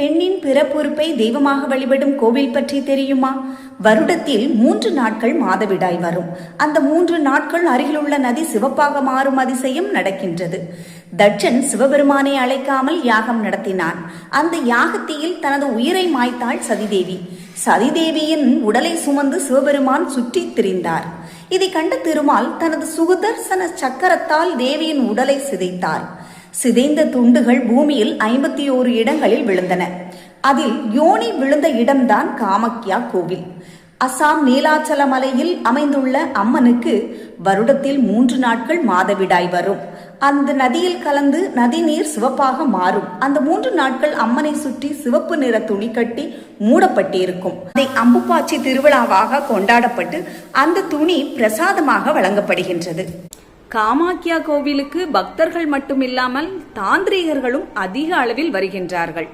பெண்ணின் பிறப்புறுப்பை தெய்வமாக வழிபடும் கோவில் பற்றி தெரியுமா? வருடத்தில் மூன்று நாட்கள் மாதவிடாய் வரும். அந்த மூன்று நாட்கள் அருகிலுள்ள நதி சிவப்பாக மாறும் அதிசயம் நடக்கின்றது. தட்சன் சிவபெருமானை அழைக்காமல் யாகம் நடத்தினான். அந்த யாகத்தில் தனது உயிரை மாய்த்தாள் சதிதேவி. சதிதேவியின் உடலை சுமந்து சிவபெருமான் சுற்றித் திரிந்தார். இதை கண்ட திருமால் தனது சுகதர்சன சக்கரத்தால் தேவியின் உடலை சிதைத்தார். சிதைந்த துண்டுகள் பூமியில் ஐம்பத்தி ஓரு இடங்களில் விழுந்தன. அதில் யோனி விழுந்த இடம்தான் காமக்யா கோவில். அசாம் நீலாச்சல மலையில் அமைந்துள்ள அம்மனுக்கு வருடத்தில் மூன்று நாட்கள் மாதவிடாய் வரும். அந்த நதியில் கலந்து நதிநீர் சிவப்பாக மாறும். அந்த மூன்று நாட்கள் அம்மனை சுற்றி சிவப்பு நிற துணி கட்டி மூடப்பட்டிருக்கும். அதை அம்புப்பாச்சி திருவிழாவாக கொண்டாடப்பட்டு அந்த துணி பிரசாதமாக வழங்கப்படுகின்றது. காமாக்கியா கோவிலுக்கு பக்தர்கள் மட்டுமில்லாமல் தாந்திரீகர்களும் அதிக அளவில் வருகின்றார்கள்.